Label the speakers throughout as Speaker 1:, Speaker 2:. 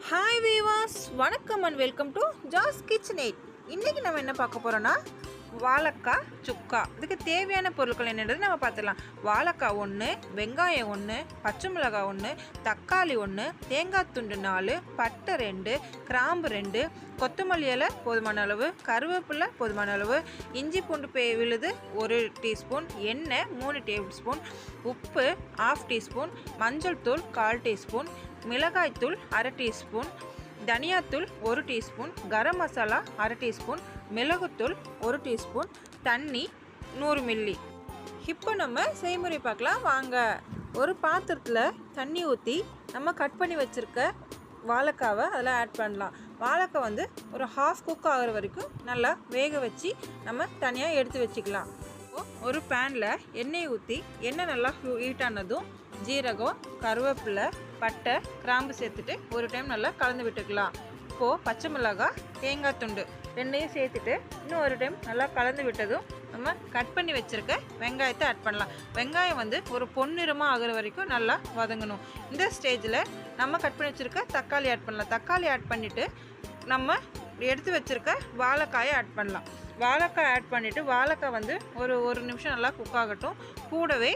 Speaker 1: Hi viewers வணக்கம் and welcome to Jas kitchen eight இன்றைக்கி நம்ம என்ன பார்க்க போகிறோன்னா வாழைக்காய் சுக்கா. இதுக்கு தேவையான பொருட்கள் என்னன்றது நம்ம பார்த்துடலாம். வாழைக்காய் ஒன்று வெங்காயம் ஒன்று பச்சை மிளகாய் ஒன்று தக்காளி ஒன்று தேங்காய் துண்டு நாலு பட்டை ரெண்டு கிராம்பு ரெண்டு கொத்தமல்லி இலை போதுமான அளவு கருவேப்பிலை போதுமான அளவு இஞ்சி பூண்டு பே விழுது ஒரு டீஸ்பூன் எண்ணெய் மூணு டேபிள் ஸ்பூன் உப்பு ஆஃப் டீஸ்பூன் மஞ்சள் தூள் கால் டீஸ்பூன் மிளகாய்த்தூள் அரை டீஸ்பூன் தனியாத்தூள் ஒரு டீஸ்பூன் கரம் மசாலா அரை டீஸ்பூன் மிளகுத்தூள் ஒரு டீஸ்பூன் தண்ணி நூறு மில்லி. இப்போ நம்ம செய்முறை பார்க்கலாம். வாங்க. ஒரு பாத்திரத்தில் தண்ணி ஊற்றி நம்ம கட் பண்ணி வச்சுருக்க வாழைக்காவை அதில் ஆட் பண்ணலாம். வாழைக்காய் வந்து ஒரு ஹாஃப் குக் ஆகிற வரைக்கும் நல்லா வேக வச்சு நம்ம தனியாக எடுத்து வச்சுக்கலாம். ஒரு பேனில் எண்ணெய் ஊற்றி எண்ணெய் நல்லா ஹீட் ஆனதும் ஜீரகம் கருவேப்பிலை பட்டை கிராம்பு சேர்த்துட்டு ஒரு டைம் நல்லா கலந்து விட்டுக்கலாம். இப்போது பச்சை மிளகாய் தேங்காய் துண்டு ரெண்டையும் சேர்த்துட்டு இன்னும் ஒரு டைம் நல்லா கலந்து விட்டதும் நம்ம கட் பண்ணி வச்சுருக்க வெங்காயத்தை ஆட் பண்ணலாம். வெங்காயம் வந்து ஒரு பொன்னிறமாக ஆகிற வரைக்கும் நல்லா வதங்கணும். இந்த ஸ்டேஜில் நம்ம கட் பண்ணி வச்சுருக்க தக்காளி ஆட் பண்ணலாம். தக்காளி ஆட் பண்ணிவிட்டு நம்ம எடுத்து வச்சுருக்க வாழைக்காயை ஆட் பண்ணலாம். வாழைக்காய் ஆட் பண்ணிவிட்டு வாழைக்காய் வந்து ஒரு ஒரு நிமிஷம் நல்லா குக் ஆகட்டும். கூடவே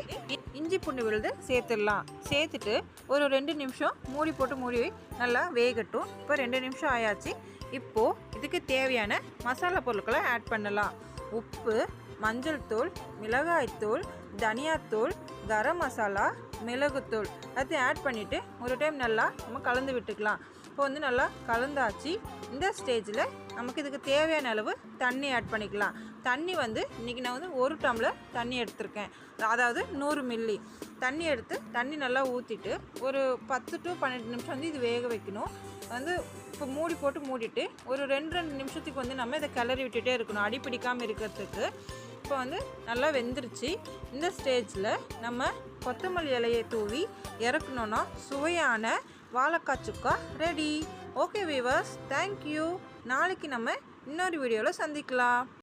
Speaker 1: இஞ்சி பூண்டு விழுது சேர்த்துடலாம். சேர்த்துட்டு ஒரு ரெண்டு நிமிஷம் மூடி போட்டு மூடி நல்லா வேகட்டும். இப்போ ரெண்டு நிமிஷம் ஆயாச்சு. இப்போது இதுக்கு தேவையான மசாலா பொருட்களை ஆட் பண்ணலாம். உப்பு மஞ்சள் தூள் மிளகாய்த்தூள் தனியாத்தூள் கரம் மசாலா மிளகுத்தூள். எல்லாத்தையும் ஆட் பண்ணிவிட்டு ஒரு டைம் நல்லா நம்ம கலந்து விட்டுக்கலாம். இப்போ வந்து நல்லா கலந்தாச்சு. இந்த ஸ்டேஜில் நமக்கு இதுக்கு தேவையான அளவு தண்ணி ஆட் பண்ணிக்கலாம். தண்ணி வந்து இன்றைக்கி நான் வந்து ஒரு டம்ளர் தண்ணி எடுத்திருக்கேன். அதாவது நூறு மில்லி தண்ணி எடுத்து தண்ணி நல்லா ஊற்றிட்டு ஒரு பத்து டு பன்னெண்டு நிமிஷம் வந்து இது வேக வைக்கணும். வந்து இப்போ மூடி போட்டு மூடிட்டு ஒரு ரெண்டு ரெண்டு நிமிஷத்துக்கு வந்து நம்ம இதை கிளறி விட்டுட்டே இருக்கணும். அடி பிடிக்காமல் இருக்கிறதுக்கு. இப்போ வந்து நல்லா வெந்துருச்சு. இந்த ஸ்டேஜில் நம்ம கொத்தமல்லி இலையை தூவி இறக்கணுன்னா சுவையான வாழைக்காய் சுக்கா ready. Okay viewers thank you நாளைக்கு நம்ம இன்னொரு வீடியோவில் சந்திக்கலாம்.